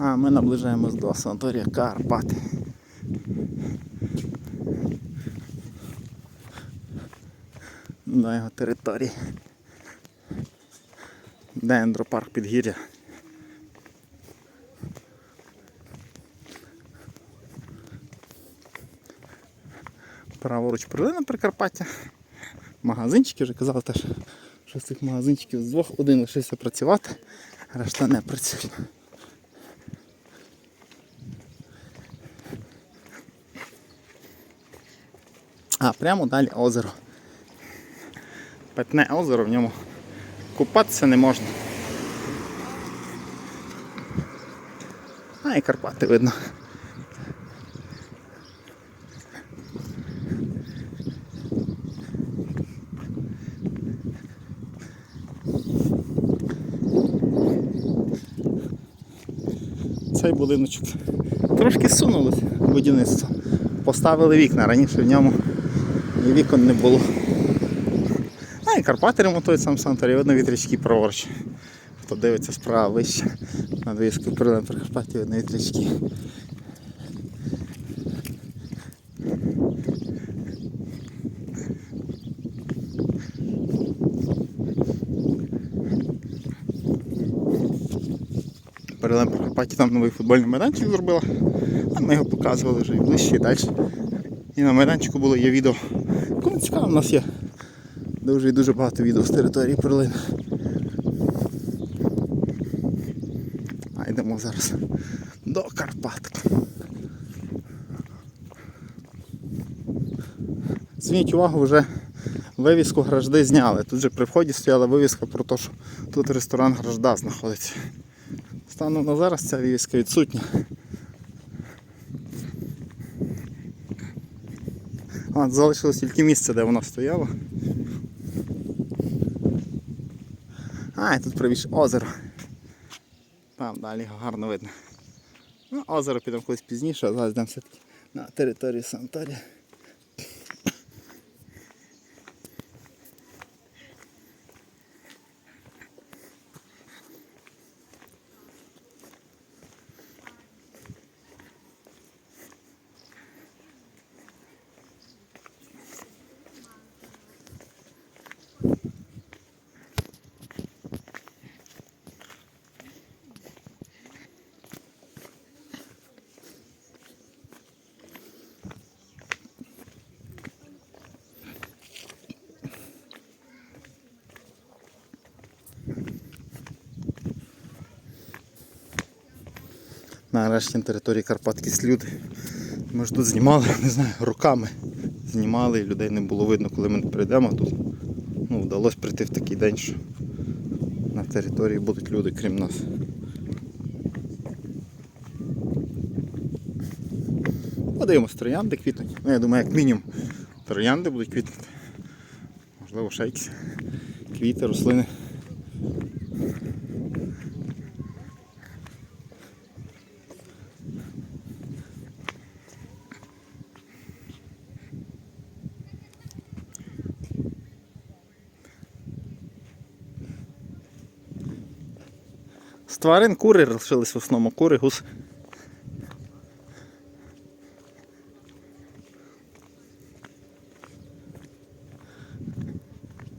А ми наближаємось до санаторія Карпати. До його території. Дендропарк Підгір'я. Праворуч прилина Прикарпаття. Магазинчики вже казав теж, що з цих магазинчиків з двох один лишився працювати, решта не працює. А прямо далі озеро. Питне озеро, в ньому купатися не можна. А і Карпати видно. Цей будиночок трошки сунулося будівництво. Поставили вікна, раніше в ньому і вікон не було. А і Карпати ремонтують сам санаторій, видно вітрячки праворуч. Хто дивиться справа вище, над війською прилем Прикарпаття видно вітрячки. Перелем Прикарпаття там новий футбольний майданчик зробила. А ми його показували вже і ближче і далі. І на майданчику було є відео. Цікаво, у нас є дуже і дуже багато відео з території Перлин. А йдемо зараз до Карпат. Зверніть увагу, вже вивіску Гражди зняли. Тут же при вході стояла вивіска про те, що тут ресторан Гражда знаходиться. Станом на зараз ця вивіска відсутня. А, залишилось тільки місце, де вона стояла. А, і тут правіше озеро. Там далі гарно видно. Ну, озеро підемо колись пізніше, а зараз йдемо все-таки на територію санаторія. Нарешті на території Карпат якісь. Ми ж тут знімали, не знаю, руками знімали і людей не було видно, коли ми прийдемо тут. Ну, вдалося прийти в такий день, що на території будуть люди, крім нас. Подивимось, троянди квітнуть. Ну, я думаю, як мінімум троянди будуть квітнути. Можливо, ще якісь квіти, рослини. З тварин кури лишились в основному кури, гуси.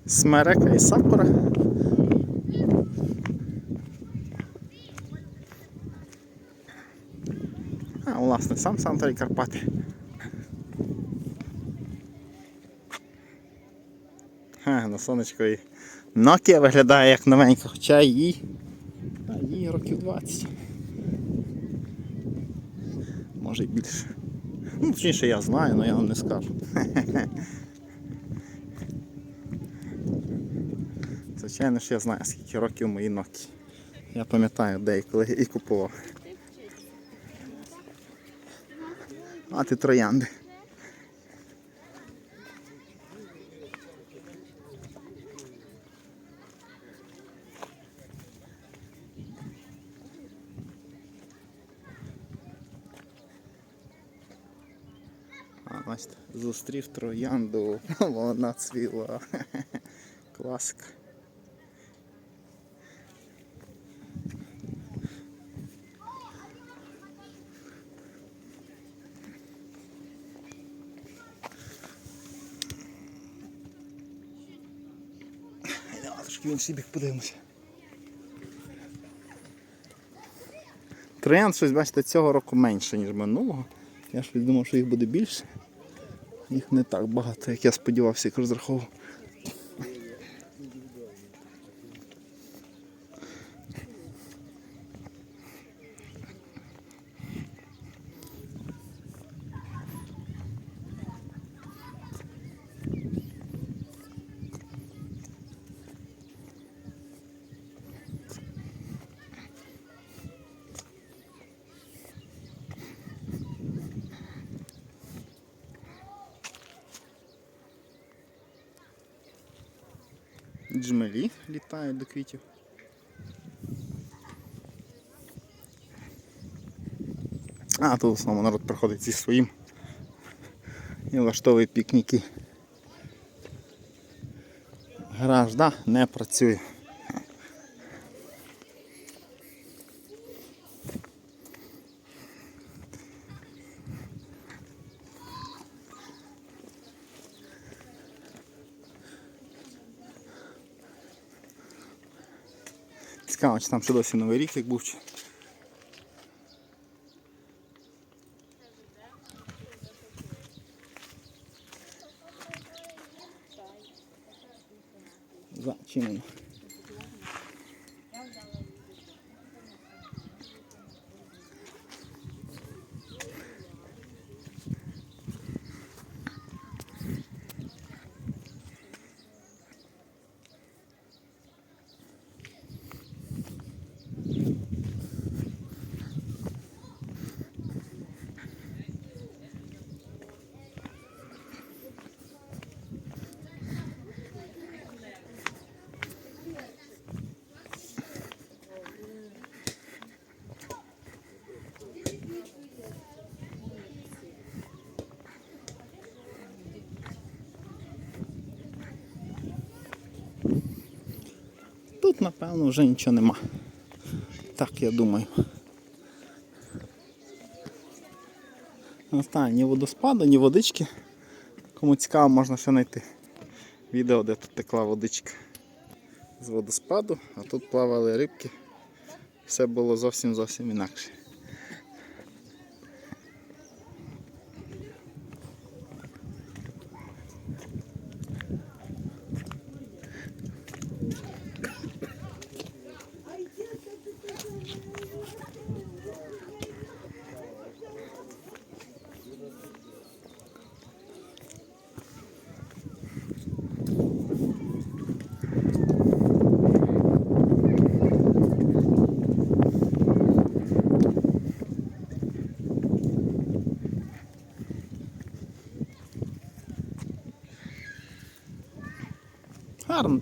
Смерека і сакура. А, власне, сам Санторій Карпати. Ха, на сонечко і Nokia виглядає як новенька, хоча їй років 20. Може і більше. Ну, точніше я знаю, але я вам не скажу. Звичайно ж я знаю, скільки років мої Nokia. Я пам'ятаю, де і коли і купував. А ти троянди. зустрів троянду, вона цвіла. Класика. Трошки в інший бік подивимося. Троянд щось, бачите, цього року менше, ніж минулого. Я щось думав, що їх буде більше. Їх не так багато, як я сподівався, як розраховував. Джмелі літають до квітів. А, тут в основному народ приходить зі своїм і влаштовує пікніки. Гараж, да, не працює. Цікаво, чи там ще досі новий рік як був. Чи... Зачинено. Напевно, вже нічого нема. Так, я думаю. Останні ні водоспаду, ні водички. Кому цікаво, можна ще знайти відео, де тут текла водичка з водоспаду, а тут плавали рибки. Все було зовсім зовсім інакше.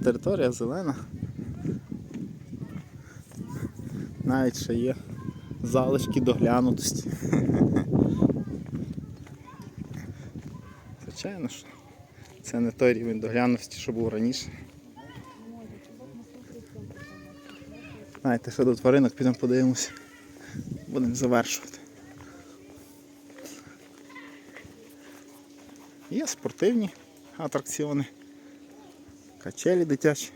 Територія, зелена. Навіть ще є залишки доглянутості. Звичайно що це не той рівень доглянутості, що був раніше. Знаєте, що до тваринок підемо подивимося. Будемо завершувати. Є спортивні атракціони, качелі дитячі.